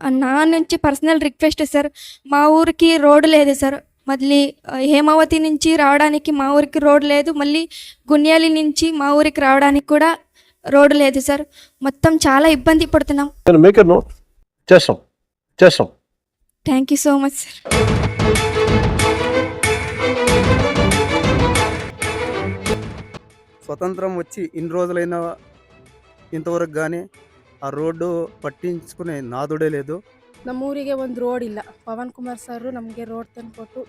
నా నుంచి personal request sir మా ఊరికి రోడ్డు లేదు సార్. మళ్ళీ హేమావతి నుంచి రావడానికి మా ఊరికి రోడ్డు లేదు. మళ్ళీ గున్యాలి నుంచి మా ఊరికి రావడానికి కూడా రోడ్డు లేదు సార్. మొత్తం చాలా ఇబ్బంది పడుతున్నాం. చేస్తాం. చేస్తాం. Thank you so much sir స్వతంత్రం వచ్చి ఇన్ని రోజులైనా ఇంతవరకు కానీ ఆ రోడ్డు పట్టించుకునే నాదుడే లేదు ನಮ್ಮೂರಿಗೆ ಒಂದು ರೋಡ್ ಇಲ್ಲ ಪವನ್ ಕುಮಾರ್ ಸರ್ ನಮಗೆ ರೋಡ್ ತಂದುಕೊಟ್ಟು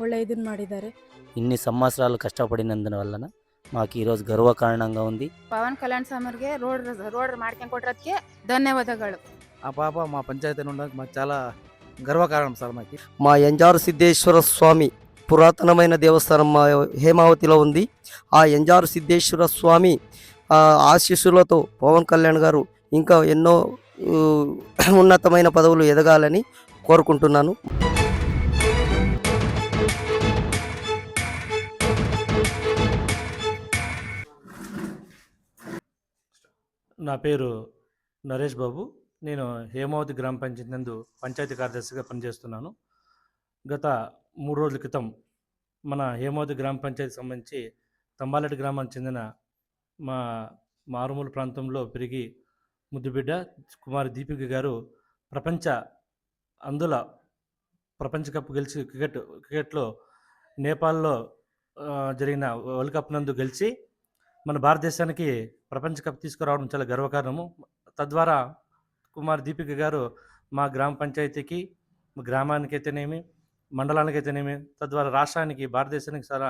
ಒಳ್ಳೆ ಇದನ್ನ ಮಾಡಿದ್ದಾರೆ ఇన్ని సంవత్సరాలు కష్టపడినందున వలన మాకు ఈరోజు గర్వకారణంగా ఉంది ಪವನ್ ಕಲ್ಯಾಣ್ ಸ್ವಾಮಿಗೆ ರೋಡ್ ರೋಡ್ ಮಾಡ್ಕೊಂಡು ಕೊಟ್ಟಿರೋದಕ್ಕೆ ಧನ್ಯವಾದಗಳು ఆ పాప మా పంచాయతీ ఉండడానికి మాకు చాలా గర్వకారణం సార్ మాకు మా ఎంజారు సిద్ధేశ్వర స్వామి పురాతనమైన దేవస్థానం మా హేమావతిలో ఉంది ఆ ఎంజారు సిద్ధేశ్వర స్వామి ఆ ఆశీస్సులతో పవన్ కళ్యాణ్ గారు ఇంకా ఎన్నో ఉన్నతమైన పదవులు ఎదగాలని కోరుకుంటున్నాను. నా పేరు నరేష్ బాబు. నేను హేమావతి గ్రామ పంచాయతీ నందు పంచాయతీ కార్యదర్శిగా పనిచేస్తున్నాను. గత మూడు రోజుల క్రితం మన హేమావతి గ్రామ పంచాయతీ సంబంధించి తంబాలెడ్డి గ్రామానికి చెందిన మా మారుమూల ప్రాంతంలో పెరిగి ముద్దుబిడ్డ కుమారి దీపిక గారు ప్రపంచ అందుల ప్రపంచ కప్ గెలిచి క్రికెట్ క్రికెట్లో నేపాల్లో జరిగిన వరల్డ్ కప్ నందు గెలిచి మన భారతదేశానికి ప్రపంచ కప్ తీసుకురావడం చాలా గర్వకారణము. తద్వారా కుమార్ దీపిక గారు మా గ్రామ పంచాయతీకి మా గ్రామానికి మండలానికి అయితేనేమి తద్వారా రాష్ట్రానికి భారతదేశానికి చాలా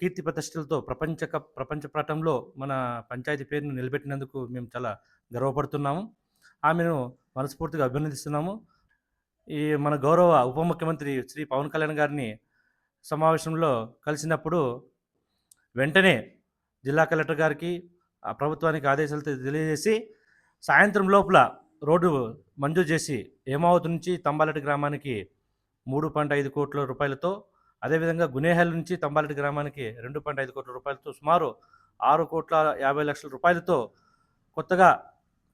కీర్తి ప్రతిష్టలతో ప్రపంచ కప్ ప్రపంచ పటంలో మన పంచాయతీ పేరును నిలబెట్టినందుకు మేము చాలా గర్వపడుతున్నాము. ఆమెను మనస్ఫూర్తిగా అభినందిస్తున్నాము. ఈ మన గౌరవ ఉప ముఖ్యమంత్రి శ్రీ పవన్ కళ్యాణ్ గారిని సమావేశంలో కలిసినప్పుడు వెంటనే జిల్లా కలెక్టర్ గారికి ఆ ప్రభుత్వానికి ఆదేశాలు తెలియజేసి సాయంత్రం లోపల రోడ్డు మంజూరు చేసి హేమావతి నుంచి తంబాలెట్టి గ్రామానికి మూడు పాయింట్ ఐదు కోట్ల రూపాయలతో అదేవిధంగా గునేహల్ నుంచి తంబాలెడ్డి గ్రామానికి రెండు పాయింట్ ఐదు కోట్ల రూపాయలతో సుమారు ఆరు కోట్ల యాభై లక్షల రూపాయలతో కొత్తగా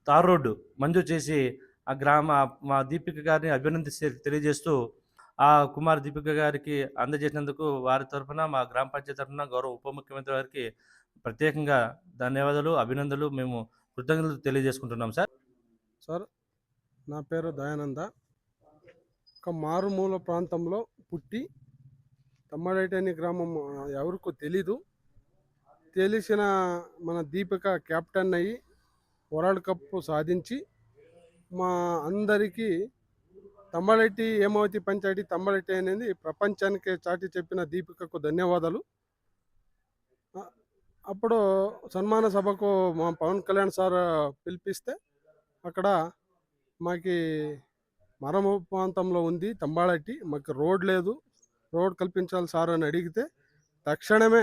తార్ రోడ్డు మంజూరు చేసి ఆ గ్రామ మా దీపిక గారిని అభినందిస్తే తెలియజేస్తూ ఆ కుమార్ దీపిక గారికి అందజేసినందుకు వారి తరఫున మా గ్రామ పంచాయతీ తరఫున గౌరవ ఉప ముఖ్యమంత్రి గారికి ప్రత్యేకంగా ధన్యవాదాలు అభినందనలు. మేము కృతజ్ఞతలు తెలియజేసుకుంటున్నాం సార్. సార్ నా పేరు దయానంద. ఒక మారుమూల ప్రాంతంలో పుట్టి తమ్మడేటి అనే గ్రామం ఎవరికో తెలీదు. తెలిసిన మన దీపిక కెప్టెన్ అయ్యి వరల్డ్ కప్ సాధించి మా అందరికీ తమ్మడెట్టి హేమావతి పంచాయతీ తమ్మడెట్టి అనేది ప్రపంచానికి చాటి చెప్పిన దీపికకు ధన్యవాదాలు. అప్పుడు సన్మాన సభకు మా పవన్ కళ్యాణ్ సార్ పిలిపిస్తే అక్కడ మాకి మరమ ప్రాంతంలో ఉంది తంబాళట్టి మాకు రోడ్ లేదు. రోడ్ కల్పించాలి సార్ అని అడిగితే తక్షణమే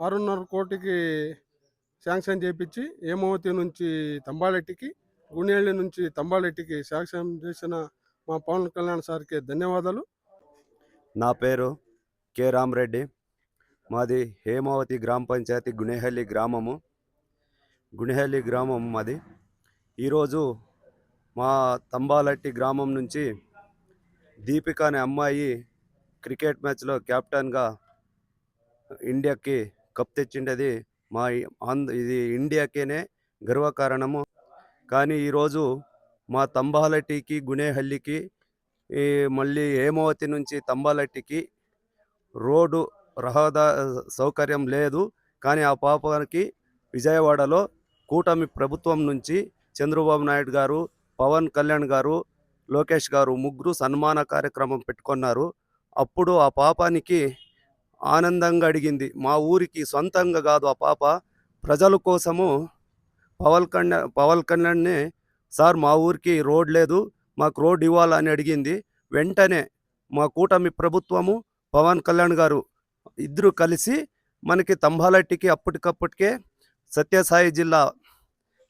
ఆరున్నర కోటికి శాంక్షన్ చేపించి హేమావతి నుంచి తంబాలెట్టికి గుణేళ్ళి నుంచి తంబాలెట్టికి శాంక్షన్ చేసిన మా పవన్ కళ్యాణ్ సార్కి ధన్యవాదాలు. నా పేరు కె రామరెడ్డి. మాది హేమావతి గ్రామ పంచాయతీ గుణేహల్లి గ్రామము. గుణేహల్లి గ్రామం మాది. ఈరోజు మా తంబాలట్టి గ్రామం నుంచి దీపిక అనే అమ్మాయి క్రికెట్ మ్యాచ్లో కెప్టెన్గా ఇండియాకి కప్ తెచ్చిండేది మా ఆంధ్ర ఇది ఇండియాకేనే గర్వకారణము కానీ ఈరోజు మా తంబాలట్టికి గునేహల్లికి ఈ మళ్ళీ హేమావతి నుంచి తంబాలట్టికి రోడ్డు రహదా సౌకర్యం లేదు. కానీ ఆ పాపకి విజయవాడలో కూటమి ప్రభుత్వం నుంచి చంద్రబాబు నాయుడు గారు పవన్ కళ్యాణ్ గారు లోకేష్ గారు ముగ్గురు సన్మాన కార్యక్రమం పెట్టుకున్నారు. అప్పుడు ఆ పాపానికి ఆనందంగా అడిగింది. మా ఊరికి సొంతంగా కాదు ఆ పాప. ప్రజల కోసము పవన్ కళ్యాణ్ పవన్ కళ్యాణ్ని సార్ మా ఊరికి రోడ్ లేదు మాకు రోడ్ ఇవ్వాలని అడిగింది. వెంటనే మా కూటమి ప్రభుత్వము పవన్ కళ్యాణ్ గారు ఇద్దరు కలిసి మనకి తంబాలట్టికి అప్పటికప్పటికే సత్యసాయి జిల్లా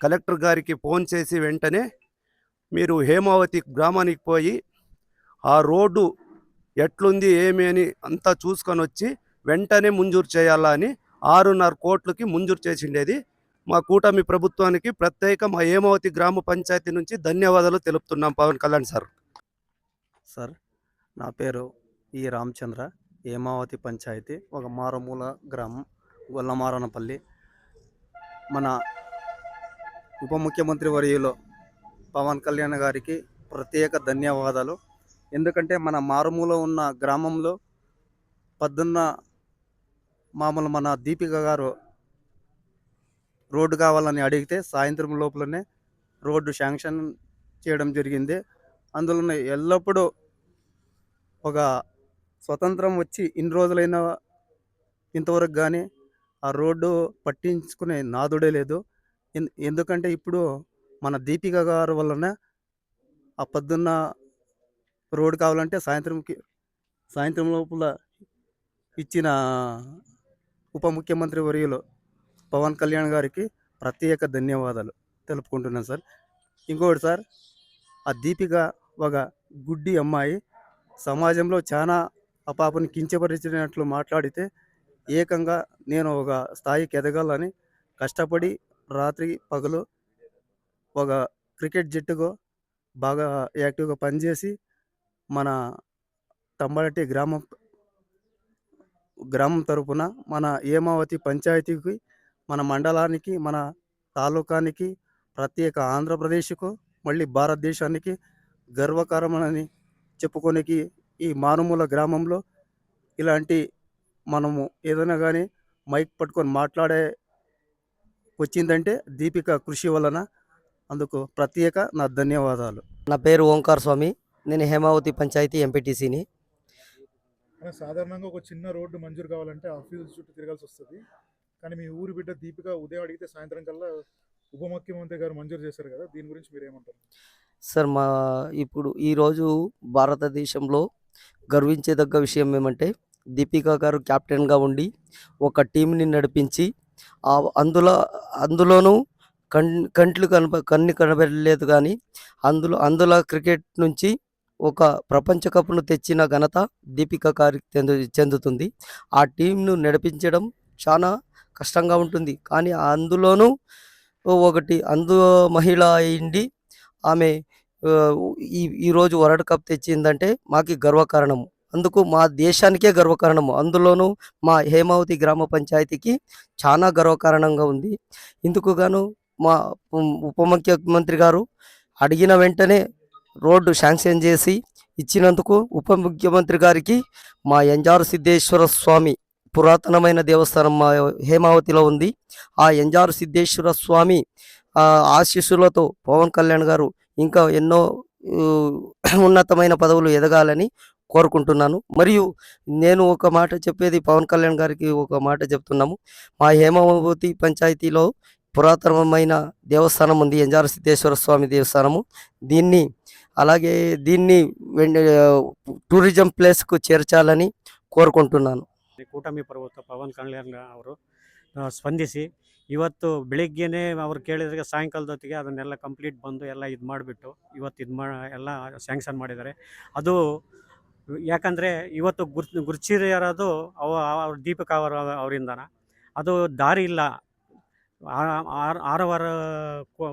కలెక్టర్ గారికి ఫోన్ చేసి వెంటనే మీరు హేమావతి గ్రామానికి పోయి ఆ రోడ్డు ఎట్లుంది ఏమి అని అంతా చూసుకొని వచ్చి వెంటనే మంజూరు చేయాలా అని ఆరున్నర కోట్లకి మంజూరు చేసిండేది. మా కూటమి ప్రభుత్వానికి ప్రత్యేక మా హేమావతి గ్రామ పంచాయతీ నుంచి ధన్యవాదాలు తెలుపుతున్నాం పవన్ కళ్యాణ్ సార్. సార్ నా పేరు ఈ రామచంద్ర హేమావతి పంచాయతీ ఒక మారుమూల గ్రామం గొల్లమారనపల్లి. మన ఉప ముఖ్యమంత్రి వర్యులో పవన్ కళ్యాణ్ గారికి ప్రత్యేక ధన్యవాదాలు. ఎందుకంటే మన మారుమూల ఉన్న గ్రామంలో పొద్దున్న మామూలు మన దీపిక గారు రోడ్డు కావాలని అడిగితే సాయంత్రం లోపలనే రోడ్డు శాంక్షన్ చేయడం జరిగింది. అందులోనే ఎల్లప్పుడూ ఒక స్వతంత్రం వచ్చి ఇన్ని రోజులైన ఇంతవరకు కానీ ఆ రోడ్డు పట్టించుకునే నాదుడే లేదు. ఎన్- ఎందుకంటే ఇప్పుడు మన దీపిక గారు వలన ఆ పొద్దున్న రోడ్డు కావాలంటే సాయంత్రంకి సాయంత్రం లోపల ఇచ్చిన ఉప ముఖ్యమంత్రి వర్యులు పవన్ కళ్యాణ్ గారికి ప్రత్యేక ధన్యవాదాలు తెలుపుకుంటున్నాను సార్. ఇంకోటి సార్ ఆ దీపిక ఒక గుడ్డి అమ్మాయి సమాజంలో చాలా ఆ పాపని కించపరిచినట్లు మాట్లాడితే ఏకంగా నేను ఒక స్థాయికి ఎదగాలని కష్టపడి రాత్రి పగలు ఒక క్రికెట్ జట్టుకు బాగా యాక్టివ్గా పనిచేసి మన తంబలటి గ్రామం గ్రామం తరపున మన హేమావతి పంచాయతీకి మన మండలానికి మన తాలూకానికి ప్రత్యేక ఆంధ్రప్రదేశ్కు మళ్ళీ భారతదేశానికి గర్వకారమని చెప్పుకోనికి ఈ మారుమూల గ్రామంలో ఇలాంటి మనము ఏదైనా కానీ మైక్ పట్టుకొని మాట్లాడే వచ్చిందంటే దీపిక కృషి వలన అందుకు ప్రత్యేక నా ధన్యవాదాలు. నా పేరు ఓంకార్ స్వామి. నేను హేమావతి పంచాయతీ ఎంపీటీసీని సాధారణంగా ఒక చిన్న రోడ్డు మంజూరు కావాలంటే ఆఫీస్ చుట్టూ తిరగాల్సి వస్తుంది. కానీ మీ ఊరి బిడ్డ దీపిక ఉదయం అడిగితే సాయంత్రం కల్లా ఉప ముఖ్యమంత్రి గారు మంజూరు చేశారు కదా దీని గురించి మీరు ఏమంటారు సార్ మా ఇప్పుడు ఈరోజు భారతదేశంలో గర్వించదగ్గ విషయం ఏమంటే దీపికా గారు కెప్టెన్గా ఉండి ఒక టీంని నడిపించి అందులో అందులోనూ కన్ కంట్లు కనప కన్ను కనబడలేదు కానీ అందులో అందులో క్రికెట్ నుంచి ఒక ప్రపంచ కప్ను తెచ్చిన ఘనత దీపికా గారికి చెందు చెందుతుంది. ఆ టీంను నడిపించడం చాలా కష్టంగా ఉంటుంది. కానీ అందులోనూ ఒకటి అందు మహిళ అయింది. ఆమె ఈ ఈరోజు వరల్డ్ కప్ తెచ్చిందంటే మాకు గర్వకారణము. అందుకు మా దేశానికే గర్వకారణము. అందులోనూ మా హేమావతి గ్రామ పంచాయతీకి చాలా గర్వకారణంగా ఉంది. ఇందుకు గాను మా ఉప ముఖ్యమంత్రి గారు అడిగిన వెంటనే రోడ్డు శాంక్షన్ చేసి ఇచ్చినందుకు ఉప ముఖ్యమంత్రి గారికి మా ఎంజారు సిద్ధేశ్వర స్వామి పురాతనమైన దేవస్థానం మా హేమావతిలో ఉంది. ఆ ఎంజారు సిద్ధేశ్వర స్వామి ఆశీస్సులతో పవన్ కళ్యాణ్ గారు ఇంకా ఎన్నో ఉన్నతమైన పదవులు ఎదగాలని కోరుకుంటున్నాను. మరియు నేను ఒక మాట చెప్పేది పవన్ కళ్యాణ్ గారికి ఒక మాట చెప్తున్నాము. మా హేమావతి పంచాయతీలో పురాతనమైన దేవస్థానం ఉంది. ఎంజార సిద్ధేశ్వర స్వామి దేవస్థానము. దీన్ని అలాగే దీన్ని వెన్- టూరిజం ప్లేస్కు చేర్చాలని ಕೋರ್ಕೊಂಟುನಾನು ಕೂಟಮಿ ಪರ್ವತ ಪವನ್ ಕಲ್ಯಾಣ್ ಅವರು ಆ, ಸ್ಪಂದಿಸಿ ಇವತ್ತು ಬೆಳಿಗ್ಗೆನೇ ಅವ್ರು ಕೇಳಿದ್ರೆ ಸಾಯಂಕಾಲದ ಹೊತ್ತಿಗೆ ಅದನ್ನೆಲ್ಲ ಕಂಪ್ಲೀಟ್ ಬಂದು ಎಲ್ಲ ಇದು ಮಾಡಿಬಿಟ್ಟು ಇವತ್ತು ಇದು ಮಾ ಎಲ್ಲ ಸ್ಯಾಂಕ್ಷನ್ ಮಾಡಿದ್ದಾರೆ ಅದು ಯಾಕಂದರೆ ಇವತ್ತು ಗುರ್ ಗುರ್ಚಿರೋದು ಅವ ಅವ್ರ ದೀಪಕ್ ಅವರ ಅವರಿಂದನ ಅದು ದಾರಿ ಇಲ್ಲ ಆ- ಆರು ಆರೂವರೆ ಕೋ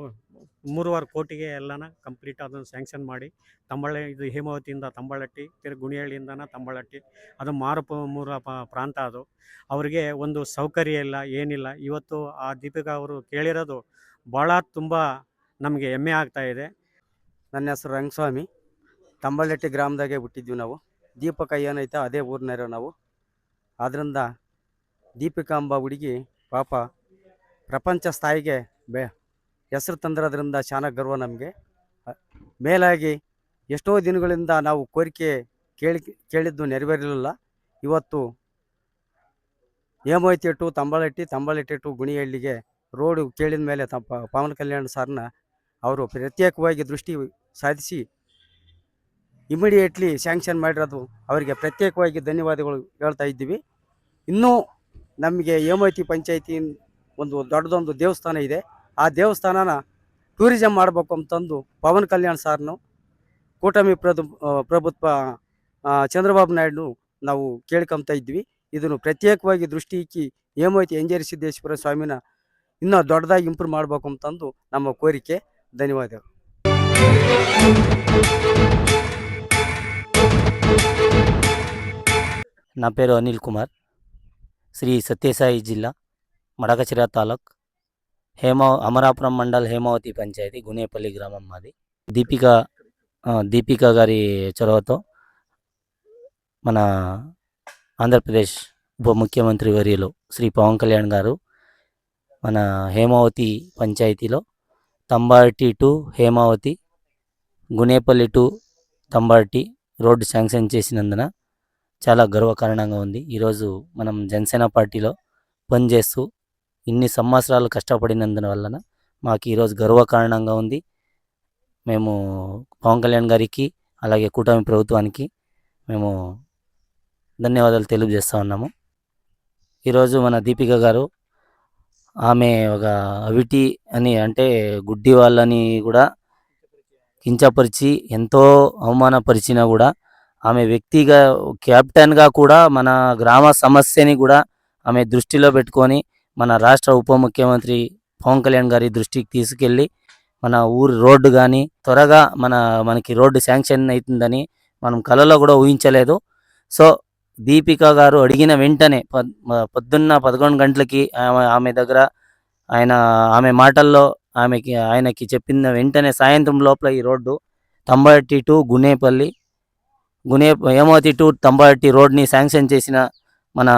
ಮೂರುವರೆ ಕೋಟಿಗೆ ಎಲ್ಲನ ಕಂಪ್ಲೀಟ್ ಅದನ್ನು ಸ್ಯಾಂಕ್ಷನ್ ಮಾಡಿ ತಂಬಳೆ ಇದು ಹೇಮಾವತಿಯಿಂದ ತಂಬಳಟ್ಟಿ ತಿರು ಗುಣಿಹಳ್ಳಿಯಿಂದನ ತಂಬಳಟ್ಟಿ ಅದು ಮಾರುಪ ಮೂರ ಪ್ರಾಂತ ಅದು. ಅವರಿಗೆ ಒಂದು ಸೌಕರ್ಯ ಇಲ್ಲ, ಏನಿಲ್ಲ. ಇವತ್ತು ಆ ದೀಪಿಕಾ ಅವರು ಕೇಳಿರೋದು ಭಾಳ ತುಂಬ ನಮಗೆ ಹೆಮ್ಮೆ ಆಗ್ತಾ ಇದೆ. ನನ್ನ ಹೆಸರು ರಂಗಸ್ವಾಮಿ. ತಂಬಳಟ್ಟಿ ಗ್ರಾಮದಾಗೆ ಹುಟ್ಟಿದ್ವಿ ನಾವು. ದೀಪಕ ಏನೈತೆ ಅದೇ ಊರಿನವ್ರು ನಾವು. ಆದ್ದರಿಂದ ದೀಪಿಕಾಂಬ ಹುಡುಗಿ ಪಾಪ ಪ್ರಪಂಚ ಸ್ಥಾಯಿಗೆ ಬೆ ಹೆಸರು ತಂದಿರೋದ್ರಿಂದ ಶಾನ ಗರ್ವ ನಮಗೆ. ಮೇಲಾಗಿ ಎಷ್ಟೋ ದಿನಗಳಿಂದ ನಾವು ಕೋರಿಕೆ ಕೇಳಿ, ಕೇಳಿದ್ದು ನೆರವೇರಲಿಲ್ಲ. ಇವತ್ತು ಹೇಮಾಯಿತಿ ಟು ತಂಬಳಟ್ಟಿ ತಂಬಳಟ್ಟಿ ಟು ಗುಣಿಹಳ್ಳಿಗೆ ರೋಡು ಕೇಳಿದ ಮೇಲೆ ತಪ್ಪ ಪವನ್ ಕಲ್ಯಾಣ್ ಸರ್ನ ಅವರು ಪ್ರತ್ಯೇಕವಾಗಿ ದೃಷ್ಟಿ ಸಾಧಿಸಿ ಇಮಿಡಿಯೇಟ್ಲಿ ಸ್ಯಾಂಕ್ಷನ್ ಮಾಡಿರೋದು ಅವರಿಗೆ ಪ್ರತ್ಯೇಕವಾಗಿ ಧನ್ಯವಾದಗಳು ಹೇಳ್ತಾ ಇದ್ದೀವಿ. ಇನ್ನೂ ನಮಗೆ ಹೇಮಾವತಿ ಪಂಚಾಯಿತಿ ಒಂದು ದೊಡ್ಡದೊಂದು ದೇವಸ್ಥಾನ ಇದೆ. ಆ ದೇವಸ್ಥಾನನ ಟೂರಿಸಂ ಮಾಡಬೇಕು ಅಂತಂದು ಪವನ್ ಕಲ್ಯಾಣ್ ಸಾರ್ನು ಕೂಟಮಿ ಪ್ರದು ಆ, ಪ್ರಭುತ್ವ ಆ, ಚಂದ್ರಬಾಬು ನಾಯ್ಡು ನಾವು ಕೇಳ್ಕೊಂತ ಇದ್ವಿ ಇದನ್ನು ಪ್ರತ್ಯೇಕವಾಗಿ ದೃಷ್ಟಿ ಇಕ್ಕಿ ಹೇಮಾವತಿ ಎಂಜೇರಿ ಸಿದ್ದೇಶ್ವರ ಸ್ವಾಮಿನ ಇನ್ನೂ ದೊಡ್ಡದಾಗಿ ಇಂಪ್ರೂವ್ ಮಾಡಬೇಕು ಅಂತಂದು ನಮ್ಮ ಕೋರಿಕೆ ಧನ್ಯವಾದಗಳು నా పేరు అనిల్ కుమార్ శ్రీ సత్యసాయి జిల్లా మడకచిర తాలూక్ హేమా అమరాపురం మండల్ హేమావతి పంచాయతీ గునేపల్లి గ్రామం మాది. దీపిక దీపిక గారి చొరవతో మన ఆంధ్రప్రదేశ్ ఉప ముఖ్యమంత్రి వర్యులు శ్రీ పవన్ కళ్యాణ్ గారు మన హేమావతి పంచాయతీలో Thambarti to Hemavathi Gunepalli to Thambarti road sanction చేసినందున చాలా గర్వకారణంగా ఉంది. ఈరోజు మనం జనసేన పార్టీలో పనిచేస్తూ ఇన్ని సంవత్సరాలు కష్టపడినందున వలన మాకు ఈరోజు గర్వకారణంగా ఉంది. మేము పవన్ కళ్యాణ్ గారికి అలాగే కూటమి ప్రభుత్వానికి మేము ధన్యవాదాలు తెలియజేస్తూ ఉన్నాము. ఈరోజు మన దీపిక గారు ఆమె ఒక అవిటి అని అంటే గుడ్డి వాళ్ళని కూడా కించపరిచి ఎంతో అవమానపరిచినా కూడా ఆమె వ్యక్తిగా కెప్టెన్గా కూడా మన గ్రామ సమస్యని కూడా ఆమె దృష్టిలో పెట్టుకొని మన రాష్ట్ర ఉప ముఖ్యమంత్రి పవన్ కళ్యాణ్ గారి దృష్టికి తీసుకెళ్ళి మన ఊరు రోడ్డు కానీ త్వరగా మన మనకి రోడ్డు శాంక్షన్ అవుతుందని మనం కలలో కూడా ఊహించలేదు. సో దీపిక గారు అడిగిన వెంటనే పొద్దున్న పదకొండు గంటలకి ఆమె ఆమె దగ్గర ఆయన ఆమె మాటల్లో ఆమెకి ఆయనకి చెప్పిన వెంటనే సాయంత్రం లోపల ఈ రోడ్డు తంబట్టి టు గునేపల్లి గునే ఏమోతి టు తంబాటి రోడ్ని శాంక్షన్ చేసిన మన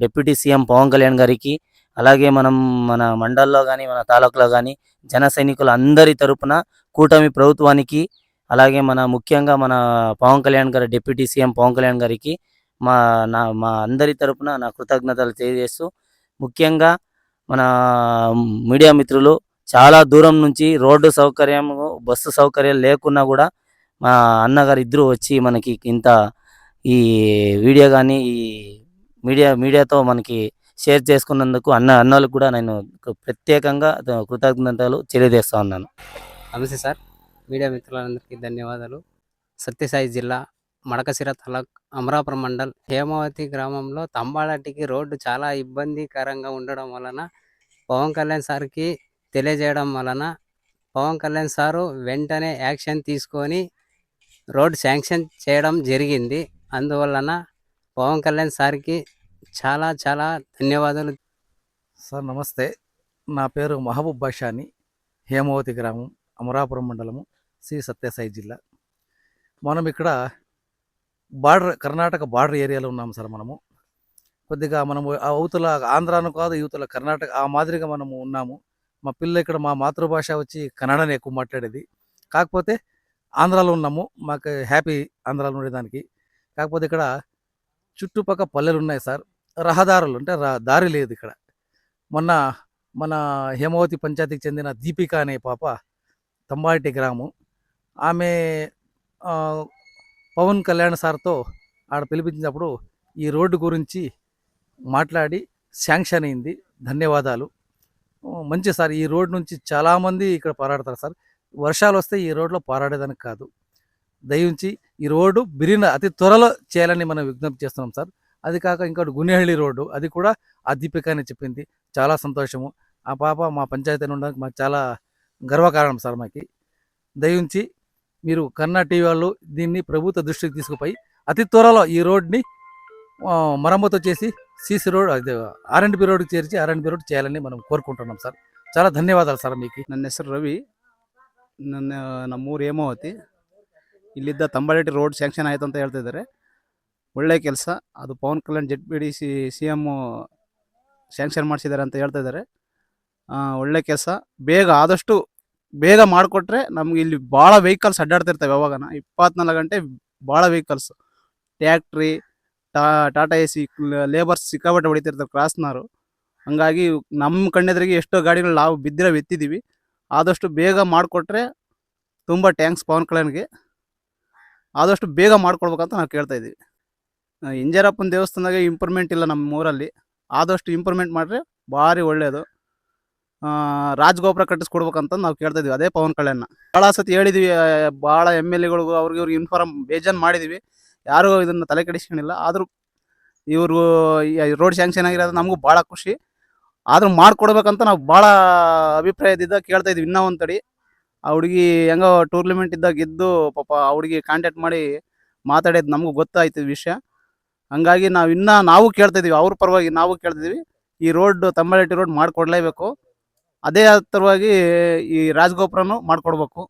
డిప్యూటీ సీఎం పవన్ కళ్యాణ్ గారికి అలాగే మనం మన మండల్లో కానీ మన తాలూకులో కానీ జన సైనికులు అందరి తరపున కూటమి ప్రభుత్వానికి అలాగే మన ముఖ్యంగా మన పవన్ కళ్యాణ్ గారి డిప్యూటీ సీఎం పవన్ కళ్యాణ్ గారికి మా నా మా అందరి తరపున నా కృతజ్ఞతలు తెలియజేస్తూ ముఖ్యంగా మన మీడియా మిత్రులు చాలా దూరం నుంచి రోడ్డు సౌకర్యం బస్సు సౌకర్యం లేకున్నా కూడా మా అన్నగారు ఇద్దరు వచ్చి మనకి ఇంత ఈ వీడియో కానీ ఈ మీడియా మీడియాతో మనకి షేర్ చేసుకున్నందుకు అన్న అన్నోళ్ళకు కూడా నేను ప్రత్యేకంగా కృతజ్ఞతలు తెలియజేస్తా ఉన్నాను. నమస్తే సార్. మీడియా మిత్రులందరికీ ధన్యవాదాలు. సత్యసాయి జిల్లా మడకసిర తలక్ అమరాపురం మండల్ హేమావతి గ్రామంలో తంబాళటికి రోడ్డు చాలా ఇబ్బందికరంగా ఉండడం వలన పవన్ కళ్యాణ్ సార్కి తెలియజేయడం వలన పవన్ కళ్యాణ్ సారు వెంటనే యాక్షన్ తీసుకొని రోడ్ శాంక్షన్ చేయడం జరిగింది. అందువలన పవన్ కళ్యాణ్ సార్కి చాలా చాలా ధన్యవాదాలు. సార్ నమస్తే. నా పేరు మహబూబ్ బాషాని హేమవతి గ్రామం అమరాపురం మండలము శ్రీ సత్యసాయి జిల్లా. మనం ఇక్కడ బార్డర్ కర్ణాటక బార్డర్ ఏరియాలో ఉన్నాం సార్ మనము. కొద్దిగా మనము ఆ అవతల ఆంధ్రాను కాదు యువతల కర్ణాటక ఆ మాదిరిగా మనము ఉన్నాము. మా పిల్ల ఇక్కడ మా మాతృభాష వచ్చి కన్నడనే ఎక్కువ మాట్లాడేది. కాకపోతే ఆంధ్రాలో ఉన్నాము. మాకు హ్యాపీ ఆంధ్రాలో ఉండేదానికి. కాకపోతే ఇక్కడ చుట్టుపక్కల పల్లెలు ఉన్నాయి సార్. రహదారులు అంటే రా దారి లేదు ఇక్కడ. మొన్న మన హేమావతి పంచాయతీకి చెందిన దీపిక అనే పాప తంబాటి గ్రామం. ఆమె పవన్ కళ్యాణ్ సార్తో ఆడ పిలిపించినప్పుడు ఈ రోడ్డు గురించి మాట్లాడి శాంక్షన్ అయింది. ధన్యవాదాలు. మంచి సార్ ఈ రోడ్ నుంచి చాలామంది ఇక్కడ పోరాడతారు సార్. వర్షాలు వస్తే ఈ రోడ్లో పోరాడేదానికి కాదు. దయించి ఈ రోడ్డు బిరిన అతి త్వరలో చేయాలని మనం విజ్ఞప్తి చేస్తున్నాం సార్ అది కాక ఇంకోటి గునేహళ్ళి రోడ్డు అది కూడా ఆ దీపిక అని చెప్పింది చాలా సంతోషము ఆ పాప మా పంచాయతీ ఉండడానికి మాకు చాలా గర్వకారణం సార్ మాకి దయించి మీరు కన్నా టీవీ వాళ్ళు దీన్ని ప్రభుత్వ దృష్టికి తీసుకుపోయి అతి త్వరలో ఈ రోడ్ని ఆ, మరమ్మతు చేసి సీసీ రోడ్ అదే ఆర్ఎండ్బి రోడ్కి చేర్చి ఆర్ఎండ్బి రోడ్ చేయాలని మనం కోరుకుంటున్నాం సార్ చాలా ధన్యవాదాలు ಸಾರ್ మీకు ನನ್ನ ಹೆಸರು ರವಿ ನನ್ನ ನಮ್ಮೂರು ಹೇಮಾವತಿ ಇಲ್ಲಿದ್ದ ತಂಬಳಟ್ಟಿ ರೋಡ್ ಸ್ಯಾಂಕ್ಷನ್ ಆಯಿತು ಅಂತ ಹೇಳ್ತಾ ಇದ್ದಾರೆ. ಒಳ್ಳೆ ಕೆಲಸ. ಅದು Pavan Kalyan jet B D C C M sanction ಮಾಡಿಸಿದ್ದಾರೆ ಅಂತ ಹೇಳ್ತಾ ಇದ್ದಾರೆ. ಒಳ್ಳೆ ಕೆಲಸ. ಬೇಗ ಆದಷ್ಟು ಬೇಗ ಮಾಡಿಕೊಟ್ರೆ ನಮ್ಗೆ ಇಲ್ಲಿ ಭಾಳ ವೆಹಿಕಲ್ಸ್ ಅಡ್ಡಾಡ್ತಿರ್ತವೆ ಯಾವಾಗನ. ಇಪ್ಪತ್ನಾಲ್ಕು ಗಂಟೆ ಭಾಳ ವೆಹಿಕಲ್ಸ್ ಟ್ಯಾಕ್ಟ್ರಿ ಟಾ ಟಾಟಾ ಎ ಸಿ ಲೇಬರ್ಸ್ ಸಿಕ್ಕಾಪಟ್ಟೆ ಹೊಡಿತಿರ್ತಾರೆ ಕ್ರಾಸ್ನವರು ಹಂಗಾಗಿ ನಮ್ಮ ಕಣ್ಣೆದ್ರಿಗೆ ಎಷ್ಟೋ ಗಾಡಿಗಳು ನಾವು ಬಿದ್ದಿರೋ ಎತ್ತಿದ್ದೀವಿ ಆದಷ್ಟು ಬೇಗ ಮಾಡಿಕೊಟ್ರೆ ತುಂಬ ಟ್ಯಾಂಕ್ಸ್ ಪವನ್ ಕಲ್ಯಾಣ್ಗೆ. ಆದಷ್ಟು ಬೇಗ ಮಾಡ್ಕೊಳ್ಬೇಕಂತ ನಾವು ಕೇಳ್ತಾ ಇದ್ದೀವಿ. ಇಂಜರಪ್ಪನ ದೇವಸ್ಥಾನದಾಗ ಇಂಪ್ರೂವ್ಮೆಂಟ್ ಇಲ್ಲ ನಮ್ಮ ಊರಲ್ಲಿ. ಆದಷ್ಟು ಇಂಪ್ರೂವ್ಮೆಂಟ್ ಮಾಡಿದ್ರೆ ಭಾರಿ ಒಳ್ಳೆಯದು ರಾಜಗೋಪುರ ಕಟ್ಟಿಸ್ಕೊಡ್ಬೇಕಂತ ನಾವು ಕೇಳ್ತಾ ಇದೀವಿ ಅದೇ ಪವನ್ ಕಲ್ಯಾಣ ಭಾಳ ಸತಿ ಹೇಳಿದ್ವಿ ಭಾಳ ಎಂ ಎಲ್ ಎಗಳಿಗೂ ಅವ್ರಿಗೆ ಇವ್ರಿಗೆ ಇನ್ಫಾರ್ಮ್ ಬೇಜಾನ್ ಮಾಡಿದ್ವಿ. ಯಾರೂ ಇದನ್ನು ತಲೆ ಕೆಡಿಸ್ಕೊಂಡಿಲ್ಲ, ಆದರೂ ಇವರು ರೋಡ್ ಸ್ಯಾಂಕ್ಷನ್ ಆಗಿರೋದು ನಮಗೂ ಭಾಳ ಖುಷಿ. ಆದರೂ ಮಾಡ್ಕೊಡ್ಬೇಕಂತ ನಾವು ಭಾಳ ಅಭಿಪ್ರಾಯದಿಂದ ಕೇಳ್ತಾ ಇದ್ವಿ ಇನ್ನೂ ಒಂದು ತಡಿ. ಆ ಹುಡುಗಿ ಹೆಂಗೋ ಟೂರ್ನಮೆಂಟ್ ಇದ್ದಾಗ ಗೆದ್ದು ಪಾಪ ಆ ಹುಡುಗಿ ಕಾಂಟ್ಯಾಕ್ಟ್ ಮಾಡಿ ಮಾತಾಡಿದ್ದು ನಮಗೂ ಗೊತ್ತಾಯ್ತು ಈ ವಿಷಯ ಹಂಗಾಗಿ ನಾವು ಇನ್ನೂ ನಾವು ಕೇಳ್ತಾ ಇದೀವಿ ಅವ್ರ ಪರವಾಗಿ ನಾವು ಕೇಳ್ತಿದ್ದೀವಿ ಈ ರೋಡ್ ತಮ್ಮಳಟ್ಟಿ ರೋಡ್ ಮಾಡಿಕೊಡ್ಲೇಬೇಕು ಅದೇ ಥರವಾಗಿ ಈ ರಾಜಗೋಪುರನು ಮಾಡಿಕೊಡ್ಬೇಕು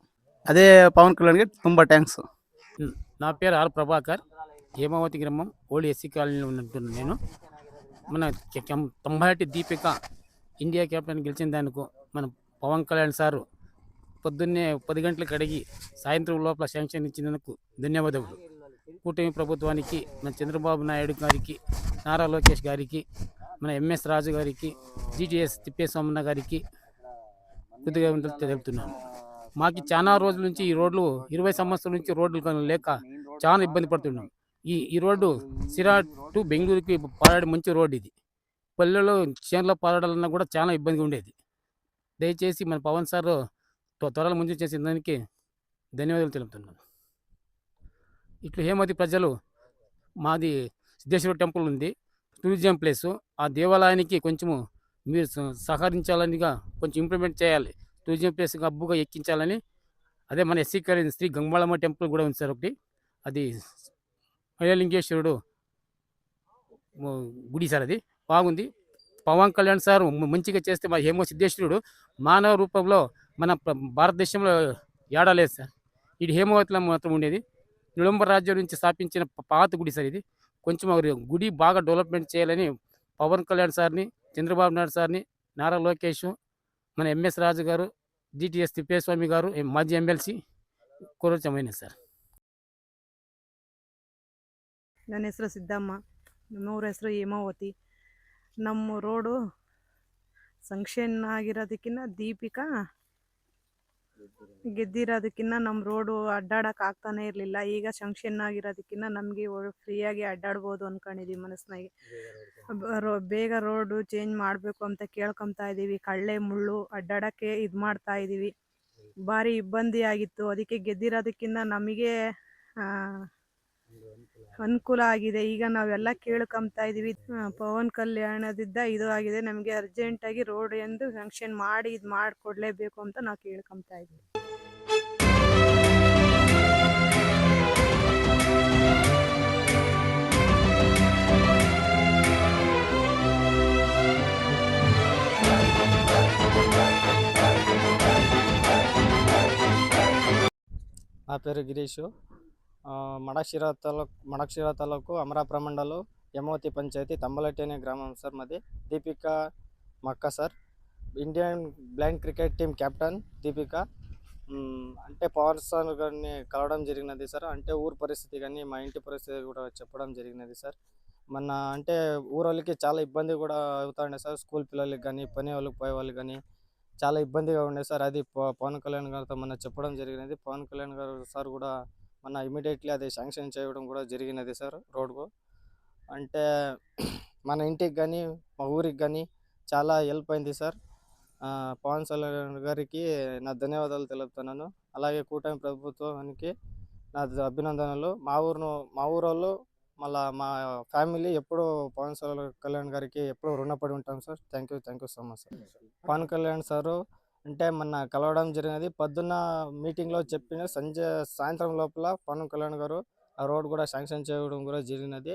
అదే పవన్ కళ్యాణ్కి ತುಂಬ థ్యాంక్స్ నా పేరు ఆర్ ప్రభాకర్ హేమావతి గ్రామం ఓల్డ్ ఎస్సీ కాలనీలో ఉంటున్నాను నేను మన K- chem- తొంభైటి Deepika India captain గెలిచిన దానికి మన పవన్ కళ్యాణ్ సారు పొద్దున్నే పది గంటలకు అడిగి సాయంత్రం లోపల శాంక్షన్ ఇచ్చినందుకు ధన్యవాదములు. కూటమి ప్రభుత్వానికి మన చంద్రబాబు నాయుడు గారికి నారా లోకేష్ గారికి మన ఎంఎస్ రాజు గారికి జీటీఎస్ తిప్పేస్వామన్న గారికి కొద్దిగా తెలుపుతున్నాను. మాకు చాలా రోజుల నుంచి ఈ రోడ్లు ఇరవై సంవత్సరాల నుంచి రోడ్లు లేక చాలా ఇబ్బంది పడుతున్నాం. ఈ ఈ రోడ్డు సిరా టు బెంగళూరుకి పారాడే మంచి రోడ్ ఇది. పల్లెలో చేనులో పారాడాలన్నా కూడా చాలా ఇబ్బందిగా ఉండేది. దయచేసి మన పవన్ సార్ త్వరలో ముందు చేసిన దానికి ధన్యవాదాలు తెలుపుతున్నాను. ఇట్లు హేమతి ప్రజలు మాది సిద్ధేశ్వర టెంపుల్ ఉంది. Tourism place. ఆ దేవాలయానికి కొంచెము మీరు స- సహకరించాలనిగా కొంచెం ఇంప్లిమెంట్ చేయాలి. టూరిజం ప్లేస్ అబ్బుగా ఎక్కించాలని. అదే మన ఎస్సీ శ్రీ గంగాళమ్మ టెంపుల్ కూడా ఉంది సార్ ఒకటి. అది మహిళలింగేశ్వరుడు గుడి సార్ అది. బాగుంది. పవన్ కళ్యాణ్ సార్ మంచిగా చేస్తే మా హేమో సిద్ధేశ్వరుడు మానవ రూపంలో మన ప్ర- భారతదేశంలో ఏడాలేదు సార్ ఇది హేమవతిలో మాత్రం ఉండేది నిలంబ రాజ్యం నుంచి స్థాపించిన ప- పాత గుడి సార్ ఇది కొంచెం మరి గుడి బాగా డెవలప్మెంట్ చేయాలని పవన్ కళ్యాణ్ సార్ని చంద్రబాబు నాయుడు సార్ని నారా లోకేష్ మన ఎంఎస్ రాజు గారు జిటిఎస్ తిప్పేస్వామి గారు ఎం- మాజీ ఎమ్మెల్సీ కోరచమైన సార్ ನನ್ನ ಹೆಸರು ಸಿದ್ದಮ್ಮ ನಮ್ಮೂರ ಹೆಸರು ಹೇಮಾವತಿ ನಮ್ಮ ರೋಡು ಸಂಕ್ಷನ್ ಆಗಿರೋದಕ್ಕಿಂತ ದೀಪಿಕಾ ಗೆದ್ದಿರೋದಕ್ಕಿಂತ ನಮ್ಮ ರೋಡು ಅಡ್ಡಾಡಕ್ಕೆ ಆಗ್ತಾನೆ ಇರಲಿಲ್ಲ. ಈಗ ಸಂಕ್ಷನ್ ಆಗಿರೋದಕ್ಕಿಂತ ನಮಗೆ ಫ್ರೀಯಾಗಿ ಅಡ್ಡಾಡ್ಬೋದು ಅಂದ್ಕೊಂಡಿದ್ದೀವಿ ಮನಸ್ಸಿನಾಗೆ ರೋ, ಬೇಗ ರೋಡು ಚೇಂಜ್ ಮಾಡಬೇಕು ಅಂತ ಕೇಳ್ಕೊತಾ ಇದ್ದೀವಿ. ಕಳ್ಳೆ ಮುಳ್ಳು ಅಡ್ಡಾಡೋಕ್ಕೆ ಇದು ಮಾಡ್ತಾ ಇದ್ದೀವಿ. ಭಾರಿ ಇಬ್ಬಂದಿ ಆಗಿತ್ತು ಅದಕ್ಕೆ ಗೆದ್ದಿರೋದಕ್ಕಿನ್ನ ನಮಗೆ ಅನುಕೂಲ ಆಗಿದೆ ಈಗ ನಾವೆಲ್ಲ ಕೇಳ್ಕೊಂತಾ ಇದೀವಿ ಆ, ಪವನ್ ಕಲ್ಯಾಣದಿಂದ ಇದು ಆಗಿದೆ ನಮಗೆ ಅರ್ಜೆಂಟಾಗಿ ರೋಡ್ ಎಂದು ಫಂಕ್ಷನ್ ಮಾಡಿ ಇದು ಮಾಡಿಕೊಡ್ಲೇಬೇಕು ಅಂತ ನಾವು ಕೇಳ್ಕೊಂತಾ ಇದ್ದೀವಿ నా పేరు గిరీషు ఆ, మడక్షిర తాలూక్ మడక్షిర తాలూకు అమరాపుర మండలం యమవతి పంచాయతీ తంబలటి అనే గ్రామం సార్ మాది. దీపిక మక్క sir. Indian blind cricket team captain Deepika. అంటే పవర్ సార్ గారిని కలవడం జరిగినది సార్. అంటే ఊరు పరిస్థితి కానీ మా ఇంటి పరిస్థితి కూడా చెప్పడం జరిగినది సార్. మన అంటే ఊరోళ్ళకి చాలా ఇబ్బంది కూడా అవుతుండే సార్. స్కూల్ పిల్లలకి కానీ పని వాళ్ళకి పోయే వాళ్ళకి కానీ చాలా ఇబ్బందిగా ఉండే సార్. అది పవన్ కళ్యాణ్ గారితో మన చెప్పడం జరిగినది. పవన్ కళ్యాణ్ గారు సార్ కూడా మన ఇమీడియట్లీ అది శాంక్షన్ చేయడం కూడా జరిగినది సార్ రోడ్కు. అంటే మన ఇంటికి కానీ మా ఊరికి కానీ చాలా హెల్ప్ అయింది సార్. పవన్ కళ్యాణ్ గారికి నా ధన్యవాదాలు తెలుపుతున్నాను. అలాగే కూటమి ప్రభుత్వానికి నా అభినందనలు. మా ఊరును మా ఊరోళ్ళు మళ్ళా మా ఫ్యామిలీ ఎప్పుడు పవన్ కళ్యాణ్ గారికి ఎప్పుడు రుణపడి ఉంటాం sir. Thank you thank you so much sir Pawan Kalyan sir అంటే మొన్న కలవడం జరిగినది పొద్దున్న మీటింగ్లో చెప్పిన సంజయ్ సాయంత్రం లోపల పవన్ కళ్యాణ్ గారు ఆ రోడ్ కూడా శాంక్షన్ చేయడం కూడా జరిగినది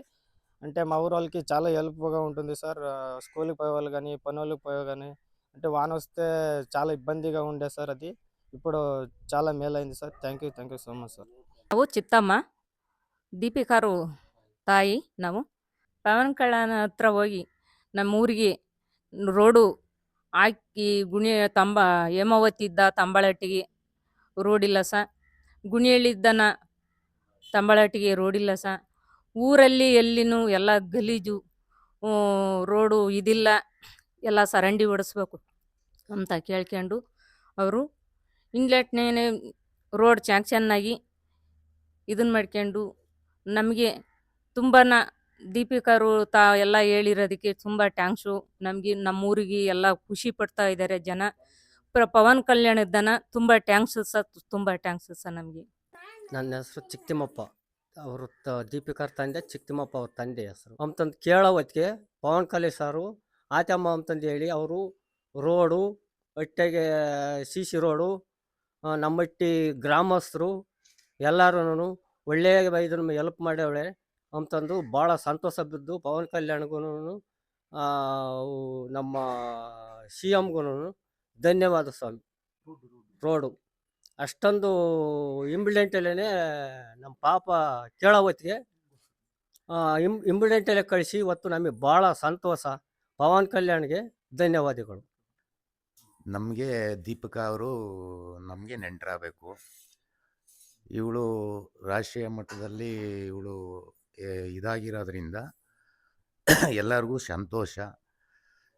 అంటే మా ఊరు వాళ్ళకి చాలా హెల్ప్గా ఉంటుంది సార్ ఆ, స్కూల్కి పోయే వాళ్ళు కానీ పని వాళ్ళకి పోయే కానీ అంటే వాన వస్తే చాలా ఇబ్బందిగా ఉండే సార్ అది ఇప్పుడు చాలా మేలైంది sir thank you thank you so much sir ನಾವು ಚಿತ್ತಮ್ಮ ದೀಪಿಕಾರು ತಾಯಿ ನಾವು ಪವನ್ ಕಲ್ಯಾಣ ಹತ್ರ ಹೋಗಿ ನಮ್ಮ ಊರಿಗೆ ರೋಡು ಹಾಕಿ ಗುಣಿ, ತಂಬ ಹೇಮಾವತಿ ಇದ್ದ ತಂಬಳಟ್ಟಿಗೆ ರೋಡಿಲ್ಲ ಸ. ಗುಣಿಯಲ್ಲಿದ್ದನ ತಂಬಳಟ್ಟಿಗೆ ರೋಡಿಲ್ಲ ಸ. ಊರಲ್ಲಿ ಎಲ್ಲಿನೂ ಎಲ್ಲ ಗಲೀಜು ರೋಡು ಇದಿಲ್ಲ. ಎಲ್ಲ ಸರಂಡಿ ಹೊಡಿಸ್ಬೇಕು ಅಂತ ಕೇಳ್ಕೊಂಡು ಅವರು ಇಂಗ್ಲೆಟ್ನೇ ರೋಡ್ ಚಾಂಕ್ಷನ್ನಾಗಿ ಇದನ್ನ ಮಾಡ್ಕೊಂಡು ನಮಗೆ ತುಂಬಾ ದೀಪಿಕರು ತಾ ಎಲ್ಲ ಹೇಳಿರೋದಕ್ಕೆ ತುಂಬ ಟ್ಯಾಂಕ್ಸು ನಮಗೆ ನಮ್ಮೂರಿಗೆ ಎಲ್ಲ ಖುಷಿ ಪಡ್ತಾ ಇದ್ದಾರೆ ಜನ. ಪ್ರ ಪವನ್ ಕಲ್ಯಾಣದನ ತುಂಬ ಟ್ಯಾಂಕ್ಸ್ ಸ ತುಂಬ ಟ್ಯಾಂಕ್ಸ್ ಸ ನಮಗೆ. ನನ್ನ ಹೆಸರು ಚಿಕ್ತಿಮಪ್ಪ ಅವರು ದೀಪಿಕರ್ ತಂದೆ ಚಿಕ್ತಿಮಪ್ಪ ಅವ್ರ ತಂದೆ ಹೆಸರು. ಅಂತಂದು ಕೇಳೋ ಹೊತ್ತಿಗೆ ಪವನ್ ಕಲ್ಯಾಣ್ ಸಾರು ಆತಮ್ಮ ಅಂತಂದು ಹೇಳಿ ಅವರು ರೋಡು ಒಟ್ಟಿಗೆ ಸಿ ಸಿ ರೋಡು ನಮ್ಮಟ್ಟಿ ಗ್ರಾಮಸ್ಥರು ಎಲ್ಲರೂ ಒಳ್ಳೆಯ ಇದನ್ನು ಎಲ್ಪ್ ಮಾಡ್ಯಾವಳೆ. ಅಂತಂದು ಭಾಳ ಸಂತೋಷ ಬಿದ್ದು ಪವನ್ ಕಲ್ಯಾಣ್ಗೂ ನಮ್ಮ ಸಿ ಎಮ್ಗೂ ಧನ್ಯವಾದ ಸ್ವಾಮಿ. ರೋಡು. ಅಷ್ಟೊಂದು ಇಂಬಿಡೆಂಟಲ್ಲೇ ನಮ್ಮ ಪಾಪ ಕೇಳೋ ಹೊತ್ತಿಗೆ ಇಮ್ ಇಂಬಿಡೆಂಟಲ್ಲೇ ಕಳಿಸಿ ಇವತ್ತು ನಮಗೆ ಭಾಳ ಸಂತೋಷ. ಪವನ್ ಕಲ್ಯಾಣ್ಗೆ ಧನ್ಯವಾದಗಳು. ನಮಗೆ ದೀಪಿಕಾ ಅವರು ನಮಗೆ ನೆಂಟರಾಗಬೇಕು. ಇವಳು ರಾಷ್ಟ್ರೀಯ ಮಟ್ಟದಲ್ಲಿ ಇವಳು ಇದಾಗಿರೋದ್ರಿಂದ ಎಲ್ಲರಿಗೂ ಸಂತೋಷ.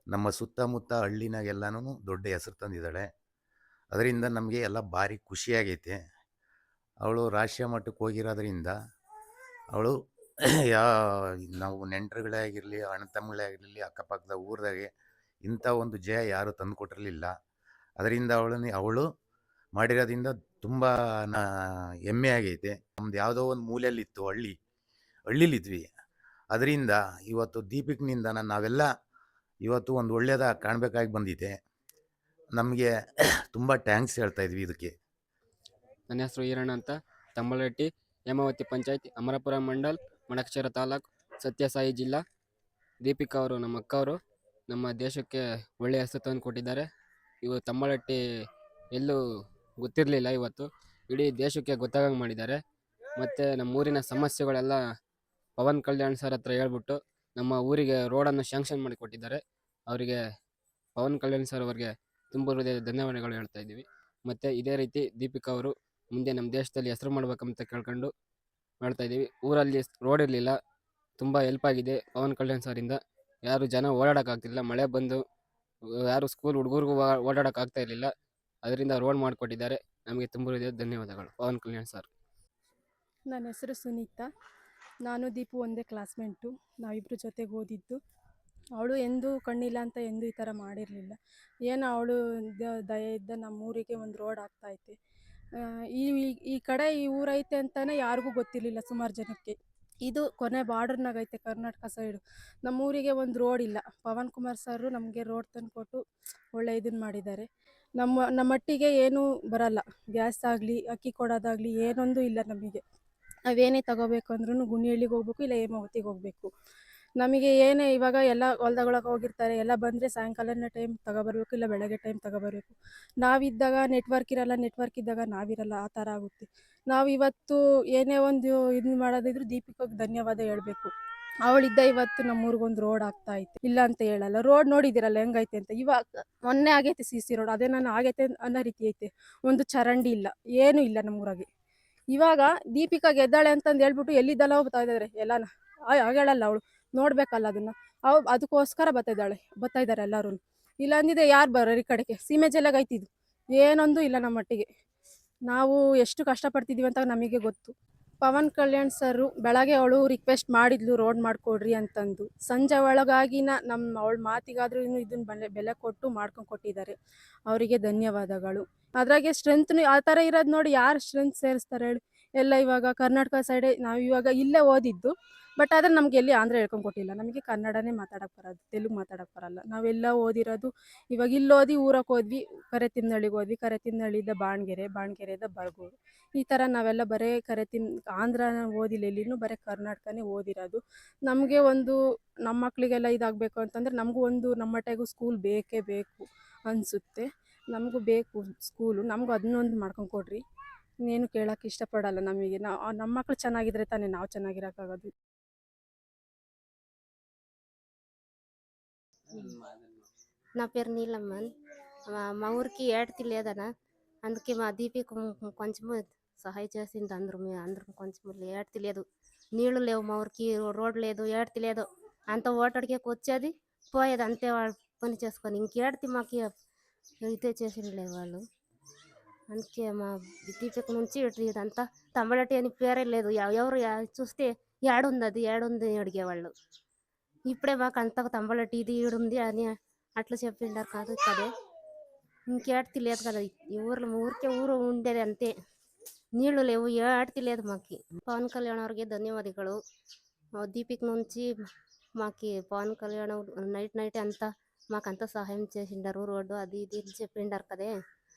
ನಮ್ಮ ಸುತ್ತಮುತ್ತ ಹಳ್ಳಿನಾಗೆಲ್ಲನೂ ದೊಡ್ಡ ಹೆಸರು ತಂದಿದ್ದಾಳೆ. ಅದರಿಂದ ನಮಗೆ ಎಲ್ಲ ಭಾರಿ ಖುಷಿಯಾಗೈತೆ. ಅವಳು ರಾಷ್ಟ್ರೀಯ ಮಟ್ಟಕ್ಕೆ ಹೋಗಿರೋದ್ರಿಂದ ಅವಳು ಯಾ, ನಾವು ನೆಂಟರುಗಳೇ ಆಗಿರಲಿ, ಅಣ್ಣ ತಮ್ಮಗಳೇ ಆಗಿರಲಿ, ಅಕ್ಕಪಕ್ಕದ ಊರದಾಗೆ ಇಂಥ ಒಂದು ಜಯ ಯಾರು ತಂದು ಕೊಟ್ಟಿರಲಿಲ್ಲ ಅದರಿಂದ ಅವಳನ್ನ, ಅವಳು ಮಾಡಿರೋದ್ರಿಂದ ತುಂಬ ನಾ, ಹೆಮ್ಮೆ ಆಗೈತೆ. ನಮ್ದು ಯಾವುದೋ ಒಂದು ಮೂಲೆಯಲ್ಲಿತ್ತು ಹಳ್ಳಿ. ಹಳ್ಳಿಲಿದ್ವಿ. ಅದರಿಂದ ಇವತ್ತು ದೀಪಿಕ್ನಿಂದ ನಾವೆಲ್ಲ ಇವತ್ತು ಒಂದು ಒಳ್ಳೆಯದ ಕಾಣಬೇಕಾಗಿ ಬಂದಿದೆ. ನಮಗೆ ತುಂಬ ಟ್ಯಾಂಕ್ಸ್ ಹೇಳ್ತಾ ಇದ್ವಿ ಇದಕ್ಕೆ. ನನ್ನ ಹೆಸರು ಈರಣ್ಣ ಅಂತ. ತಮ್ಮಲಟ್ಟಿ ಹೇಮಾವತಿ ಪಂಚಾಯತ್, ಅಮರಪುರ ಮಂಡಲ್ ಮಣಕ್ಷರ ತಾಲೂಕು, ಸತ್ಯಸಾಯಿ ಜಿಲ್ಲಾ. ದೀಪಿಕಾ ಅವರು ನಮ್ಮ ಅಕ್ಕವರು. ನಮ್ಮ ದೇಶಕ್ಕೆ ಒಳ್ಳೆಯ ಹೆಸರು ತಂದು ಕೊಟ್ಟಿದ್ದಾರೆ. ಇವು ತಮ್ಮಲಟ್ಟಿ ಎಲ್ಲೂ ಗೊತ್ತಿರಲಿಲ್ಲ ಇವತ್ತು. ಇಡೀ ದೇಶಕ್ಕೆ ಗೊತ್ತಾಗಂಗೆ ಮಾಡಿದ್ದಾರೆ. ಮತ್ತು ನಮ್ಮ ಊರಿನ ಸಮಸ್ಯೆಗಳೆಲ್ಲ ಪವನ್ ಕಲ್ಯಾಣ್ ಸರ್ ಹತ್ರ ಹೇಳ್ಬಿಟ್ಟು ನಮ್ಮ ಊರಿಗೆ ರೋಡನ್ನು ಶಾಂಕ್ಷನ್ ಮಾಡಿ ಕೊಟ್ಟಿದ್ದಾರೆ. ಅವರಿಗೆ ಪವನ್ ಕಲ್ಯಾಣ್ ಸರ್ ಅವರಿಗೆ ತುಂಬ ಹೃದಯದ ಧನ್ಯವಾದಗಳು ಹೇಳ್ತಾ ಇದ್ದೀವಿ. ಮತ್ತು ಇದೇ ರೀತಿ ದೀಪಿಕಾ ಅವರು ಮುಂದೆ ನಮ್ಮ ದೇಶದಲ್ಲಿ ಹೆಸರು ಮಾಡಬೇಕಂತ ಕೇಳ್ಕೊಂಡು ಮಾಡ್ತಾ ಇದ್ದೀವಿ. ಊರಲ್ಲಿ ರೋಡ್ ಇರಲಿಲ್ಲ, ತುಂಬ ಹೆಲ್ಪ್ ಆಗಿದೆ ಪವನ್ ಕಲ್ಯಾಣ್ ಸರಿಂದ ಯಾರು ಜನ ಓಡಾಡೋಕ್ಕಾಗ್ತಿಲ್ಲ ಮಳೆ ಬಂದು, ಯಾರು ಸ್ಕೂಲ್ ಹುಡುಗರಿಗೂ ಓಡಾಡೋಕ್ಕಾಗ್ತಾ ಇರಲಿಲ್ಲ. ಅದರಿಂದ ರೋಡ್ ಮಾಡಿಕೊಟ್ಟಿದ್ದಾರೆ. ನಮಗೆ ತುಂಬ ಹೃದಯದ ಧನ್ಯವಾದಗಳು. ಪವನ್ ಕಲ್ಯಾಣ್ ಸರ್ ನನ್ನ ಹೆಸರು ಸುನೀತಾ. ನಾನು ದೀಪು ಒಂದೇ ಕ್ಲಾಸ್ಮೇಟು. ನಾವಿಬ್ಬರು ಜೊತೆಗೆ ಓದಿದ್ದು. ಅವಳು ಎಂದೂ ಕಣ್ಣಿಲ್ಲ ಅಂತ ಎಂದೂ ಈ ಥರ ಮಾಡಿರಲಿಲ್ಲ. ಏನೋ ಅವಳು ದಯೆಯಿದ್ದ ನಮ್ಮ ಊರಿಗೆ ಒಂದು ರೋಡ್ ಆಗ್ತಾಯಿತ್ತು ಈ, ಈ- ಕಡೆ ಈ ಊರೈತೆ ಅಂತಲೇ ಯಾರಿಗೂ ಗೊತ್ತಿರಲಿಲ್ಲ ಸುಮಾರು ಜನಕ್ಕೆ. ಇದು ಕೊನೆ ಬಾರ್ಡರ್ನಾಗೈತೆ ಕರ್ನಾಟಕ ಸೈಡು ನಮ್ಮೂರಿಗೆ ಒಂದು ರೋಡ್ ಇಲ್ಲ. ಪವನ್ ಕುಮಾರ್ ಸರು ನಮಗೆ ರೋಡ್ ತಂದು ಕೊಟ್ಟು ಒಳ್ಳೆ ಇದನ್ನು ಮಾಡಿದ್ದಾರೆ. ನಮ್ಮ, ನಮ್ಮಟ್ಟಿಗೆ ಏನೂ ಬರಲ್ಲ. ಗ್ಯಾಸ್ ಆಗಲಿ, ಅಕ್ಕಿ ಕೊಡೋದಾಗಲಿ ಏನೊಂದು ಇಲ್ಲ ನಮಗೆ. ನಾವೇನೇ ತಗೋಬೇಕು ಅಂದ್ರೂ ಗುಣಿಹಳ್ಳಿಗೆ ಹೋಗ್ಬೇಕು ಇಲ್ಲ ಹೇಮಾವತಿಗೆ ಹೋಗ್ಬೇಕು. ನಮಗೆ ಏನೇ ಇವಾಗ ಎಲ್ಲ ಹೊಲ್ದಗೊಳಗೆ ಹೋಗಿರ್ತಾರೆ, ಎಲ್ಲ ಬಂದರೆ ಸಾಯಂಕಾಲನ ಟೈಮ್ ತಗೋಬರ್ಬೇಕು ಇಲ್ಲ ಬೆಳಗ್ಗೆ ಟೈಮ್ ತಗೋಬರ್ಬೇಕು. ನಾವಿದ್ದಾಗ ನೆಟ್ವರ್ಕ್ ಇರಲ್ಲ ನೆಟ್ವರ್ಕ್ ಇದ್ದಾಗ ನಾವಿರಲ್ಲ, ಆ ಥರ ಆಗುತ್ತೆ. ನಾವು ಇವತ್ತು ಏನೇ ಒಂದು ಇದು ಮಾಡೋದಿದ್ರು ದೀಪಿಕಾಗೆ ಧನ್ಯವಾದ ಹೇಳಬೇಕು. ಅವಳಿದ್ದ ಇವತ್ತು ನಮ್ಮೂರಿಗೊಂದು ರೋಡ್ ಆಗ್ತಾ ಐತೆ. ಇಲ್ಲ ಅಂತ ಹೇಳಲ್ಲ. ರೋಡ್ ನೋಡಿದಿರಲ್ಲ ಹೆಂಗೈತೆ ಅಂತ. ಇವಾಗ ಮೊನ್ನೆ ಆಗೈತೆ ಸಿ ಸಿ ರೋಡ್ ಅದೇ ನಾನು ಆಗೈತೆ ಅನ್ನೋ ರೀತಿ ಐತೆ. ಒಂದು ಚರಂಡಿ ಇಲ್ಲ. ಏನೂ ಇಲ್ಲ ನಮ್ಮೂರಾಗೆ. ಇವಾಗ ದೀಪಿಕಾ ಗೆದ್ದಾಳೆ ಅಂತಂದು ಹೇಳ್ಬಿಟ್ಟು ಎಲ್ಲಿದ್ದಲ್ಲ ಹೋಗ್ತಾ ಇದ್ದಾರೆ ಎಲ್ಲಾನ? ಹೇಳಲ್ಲ ಅವಳು. ನೋಡ್ಬೇಕಲ್ಲ ಅದನ್ನ. ಅವ್, ಅದಕ್ಕೋಸ್ಕರ ಬರ್ತಾ ಇದ್ದಾಳೆ, ಬರ್ತಾ ಇದ್ದಾರೆ ಎಲ್ಲರೂ. ಇಲ್ಲ ಅಂದಿದೆ ಯಾರು ಬರೋರು ಈ ಕಡೆಗೆ? ಸೀಮೆ ಜಲ್ಲಾಗ ಐತಿದ್ದು ಏನೊಂದು ಇಲ್ಲ ನಮ್ಮ ಮಟ್ಟಿಗೆ ನಾವು ಎಷ್ಟು ಕಷ್ಟಪಡ್ತಿದ್ದೀವಿ ಅಂತ ನಮಗೆ ಗೊತ್ತು. ಪವನ್ ಕಲ್ಯಾಣ್ ಸರ್ ಬೆಳಗ್ಗೆ ಅವಳು ರಿಕ್ವೆಸ್ಟ್ ಮಾಡಿದ್ಲು ರೋಡ್ ಮಾಡಿಕೊಡ್ರಿ ಅಂತಂದು. ಸಂಜೆ ಒಳಗಾಗಿನ ನಮ್ಮ ಅವಳ ಮಾತಿಗಾದ್ರೂ ಇದನ್ನ ಬೆಲೆ ಬೆಲೆ ಕೊಟ್ಟು ಮಾಡ್ಕೊಂಡು ಕೊಟ್ಟಿದ್ದಾರೆ. ಅವರಿಗೆ ಧನ್ಯವಾದಗಳು. ಅದ್ರಾಗೆ ಸ್ಟ್ರೆಂತ್ನು ಆ ಥರ ಇರೋದು ನೋಡಿ ಯಾರು ಸ್ಟ್ರೆಂತ್ ಸೇರಿಸ್ತಾರೆ ಹೇಳಿ? ಎಲ್ಲ ಇವಾಗ ಕರ್ನಾಟಕ ಸೈಡೇ ನಾವು ಇವಾಗ ಇಲ್ಲೇ ಓದಿದ್ದು, ಬಟ್ ಆದರೆ ನಮಗೆ ಎಲ್ಲಿ ಆಂಧ್ರ ಹೇಳ್ಕೊಂಡು ಕೊಟ್ಟಿಲ್ಲ. ನಮಗೆ ಕನ್ನಡನೇ ಮಾತಾಡೋಕೆ ಬರೋದು, ತೆಲುಗು ಮಾತಾಡೋಕೆ ಬರಲ್ಲ. ನಾವೆಲ್ಲ ಓದಿರೋದು ಇವಾಗ ಇಲ್ಲಿ ಓದಿ ಊರಕ್ಕೆ ಹೋದ್ವಿ, ಕರೆತಿಮ್ನಳ್ಳಿಗೆ ಹೋದ್ವಿ. ಕರೆತಿಮ್ನಳ್ಳಿಯಿಂದ ಬಾಣಗೆರೆ ಬಾಣಗೆರೆಯಿಂದ ಬರ್ಗೂರು. ಈ ಥರ ನಾವೆಲ್ಲ ಬರೀ ಕರೆತಿಮ್ ಆಂಧ್ರ ಓದಿಲ್ಲ ಎಲ್ಲಿನೂ, ಬರೀ ಕರ್ನಾಟಕನೇ ಓದಿರೋದು. ನಮಗೆ ಒಂದು ನಮ್ಮ ಮಕ್ಕಳಿಗೆಲ್ಲ ಇದಾಗಬೇಕು ಅಂತಂದರೆ ನಮಗೂ ಒಂದು ನಮ್ಮ ಮಟ್ಟಿಗೂ ಸ್ಕೂಲ್ ಬೇಕೇ ಬೇಕು ಅನಿಸುತ್ತೆ. ನಮಗೂ ಬೇಕು ಸ್ಕೂಲು ನಮಗೂ ಅದನ್ನೊಂದು ಮಾಡ್ಕೊಂಡು ಕೊಡ್ರಿ. ಇನ್ನೇನು ಕೇಳೋಕೆ ಇಷ್ಟಪಡಲ್ಲ ನಮಗೆ ನಾವು ನಮ್ಮ ಮಕ್ಳು ಚೆನ್ನಾಗಿದ್ರೆ ತಾನೇ ನಾವು ಚೆನ್ನಾಗಿರೋಕ್ಕಾಗೋದು నా పేరు నీలమ్మన్ మా- మా ఊరికి ఏడు తెలియదన అందుకే మా దీపిక కొంచెం సహాయం చేసింది అందరూ మేము అందరం కొంచెం ఏడు తెలియదు నీళ్లు లేవు మా ఊరికి రోడ్ లేదు ఏడు తెలియదు అంత ఓటడికే వచ్చేది పోయేది అంతే వాళ్ళు పని చేసుకొని ఇంకేడితే మాకు ఇదే చేసిండలే వాళ్ళు అందుకే మా దీపక్ నుంచి ఇదంతా తమిళటి అని పేరే లేదు. ఎవరు చూస్తే ఏడుంది అది ఏడుంది అని అడిగేవాళ్ళు. ఇప్పుడే మాకు అంత తంబలటి ఇది ఈడుంది అని అట్లా చెప్పిండారు కాదు కదే. ఇంకేటి లేదు కదా. ఈ ఊర్లో ఊరికే ఊరు ఉండేది అంతే. నీళ్ళు లేవు ఏటి లేదు మాకి. పవన్ కళ్యాణ్ వారికి ధన్యవాదాలు దీపిక నుంచి మాకి పవన్ కళ్యాణ్ నైట్ నైట్ అంతా మాకంతా సహాయం చేసిండారు. రోడ్డు అది ఇది చెప్పిండారు కదే.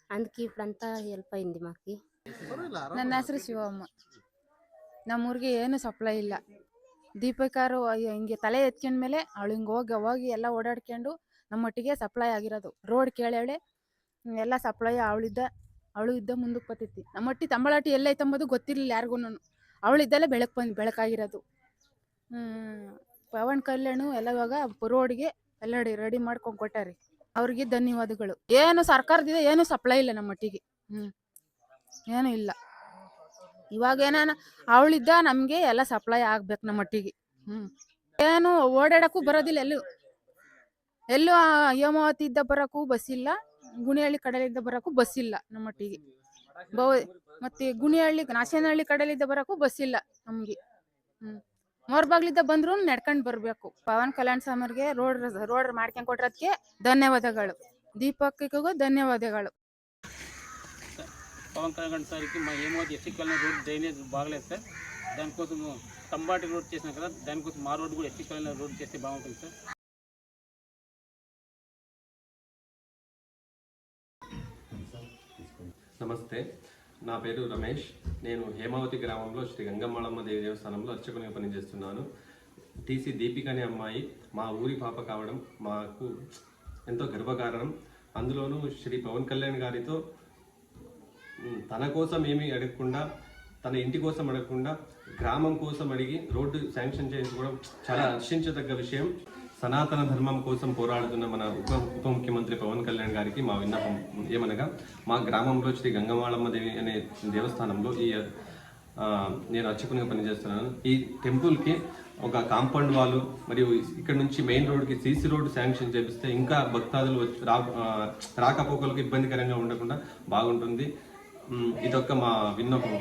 అందుకే ఇప్పుడంతా హెల్ప్ అయింది మాకు ನನ್ನ ಹೆಸರು ಶಿವಮ್ಮ ನಮ್ಮೂರಿಗೆ ಏನು ಸಪ್ಲೈ ಇಲ್ಲ ದೀಪಿಕಾರು ಅಯ್ಯೋ ಹಿಂಗೆ ತಲೆ ಎತ್ಕೊಂಡ್ಮೇಲೆ ಅವಳು ಹಿಂಗೆ ಹೋಗಿ ಹೋಗಿ ಎಲ್ಲ ಓಡಾಡ್ಕೊಂಡು ನಮ್ಮೊಟ್ಟಿಗೆ ಸಪ್ಲೈ ಆಗಿರೋದು ರೋಡ್ ಕೇಳೇಳೆ ಎಲ್ಲ ಸಪ್ಲೈ ಅವಳಿದ್ದ ಅವಳು ಇದ್ದ ಮುಂದಕ್ಕೆ ಬರ್ತೈತಿ ನಮ್ಮೊಟ್ಟಿ ತಂಬಳಾಟಿ ಎಲ್ಲೈತೆ ಅಂಬೋದು ಗೊತ್ತಿರಲಿಲ್ಲ ಯಾರಿಗೂ ಅವಳಿದ್ದಲ್ಲೇ ಬೆಳಕು ಬಂದು ಬೆಳಕಾಗಿರೋದು ಹ್ಮ್. ಪವನ್ ಕಲ್ಯಾಣ್ ಎಲ್ಲ ಇವಾಗ ರೋಡ್ಗೆ ಎಲ್ಲ ರೆಡಿ ಮಾಡ್ಕೊಂಡು ಕೊಟ್ಟಾರಿ ಅವ್ರಿಗೆ ಧನ್ಯವಾದಗಳು. ಏನು ಸರ್ಕಾರದಿಂದ ಏನು ಸಪ್ಲೈ ಇಲ್ಲ ನಮ್ಮೊಟ್ಟಿಗೆ. ಹ್ಮ್. ಏನು ಇಲ್ಲ. ಇವಾಗ ಏನಾನ, ಅವಳಿದ್ದ ನಮ್ಗೆ ಎಲ್ಲ ಸಪ್ಲೈ ಆಗ್ಬೇಕು ನಮ್ಮ ಮಟ್ಟಿಗೆ ಹ್ಮ್. ಏನು ಓಡಾಡಕ್ಕೂ ಬರೋದಿಲ್ಲ ಎಲ್ಲೂ. ಎಲ್ಲೂ ಹೇಮಾವತಿ ಇದ್ದ ಬರಕ್ಕೂ ಬಸ್ ಇಲ್ಲ. ಗುಣಿಹಳ್ಳಿ ಕಡಲಿಂದ ಬರಕ್ಕೂ ಬಸ್ ಇಲ್ಲ ನಮ್ಮ ಮಟ್ಟಿಗೆ ಮತ್ತೆ ಗುಣಿಹಳ್ಳಿ, ನಾಶನಹಳ್ಳಿ ಕಡಲಿಂದ ಬರಕ್ಕೂ ಬಸ್ ಇಲ್ಲ ನಮ್ಗೆ. ಹ್ಮ್. ಮೋರ್ಬಾಗ್ಲಿದ್ದ ಬಂದ್ರು ನಡ್ಕೊಂಡು ಬರಬೇಕು ಪವನ್ ಕಲ್ಯಾಣ್ ಸಾಮರ್ಗೆ ರೋಡ್ ರೋಡ್ ಮಾಡ್ಕೊಂಡು ಕೊಟ್ಟಿರೋದಕ್ಕೆ ಧನ್ಯವಾದಗಳು ದೀಪಕ್ಕಿಗೂ ಧನ್ಯವಾದಗಳು పవన్ కళ్యాణ్ సార్కి మా ఏమవుతుంది ఎస్సీ కాలనీ రోడ్ డ్రైనేజ్ బాగలేదు సార్ దానికోసం తంబాటి రోడ్ చేసినాం కదా దానికోసం మా రోడ్ కూడా ఎస్సీ కాలనీ రోడ్ చేస్తే బాగుంటుంది సార్ నమస్తే నా పేరు రమేష్. నేను హేమావతి గ్రామంలో శ్రీ గంగమ్మళమ్మ దేవి దేవస్థానంలో అర్చకునిగా పనిచేస్తున్నాను. టీసీ దీపిక అనే అమ్మాయి మా ఊరి పాప కావడం మాకు ఎంతో గర్వకారణం. అందులోనూ శ్రీ పవన్ కళ్యాణ్ గారితో తన కోసం ఏమీ అడగకుండా తన ఇంటి కోసం అడగకుండా గ్రామం కోసం అడిగి రోడ్డు శాంక్షన్ చేయించుకోవడం చాలా హర్షించదగ్గ విషయం. సనాతన ధర్మం కోసం పోరాడుతున్న మన ఉప ఉప ముఖ్యమంత్రి పవన్ కళ్యాణ్ గారికి మా విన్నపం ఏమనగా మా గ్రామంలో శ్రీ గంగమాళమ్మ దేవి అనే దేవస్థానంలో ఈ నేను అర్చకునిగా పనిచేస్తున్నాను. ఈ టెంపుల్కి ఒక కాంపౌండ్ వాళ్ళు మరియు ఇక్కడ నుంచి మెయిన్ రోడ్కి సీసీ రోడ్ శాంక్షన్ చేపిస్తే ఇంకా భక్తాదులు వచ్చి రా రాకపోకలకు ఇబ్బందికరంగా ఉండకుండా బాగుంటుంది. ఇదొక ఇదొక్క మా విన్నపం.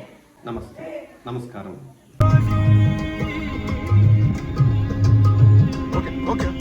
నమస్తే. నమస్కారం. Okay.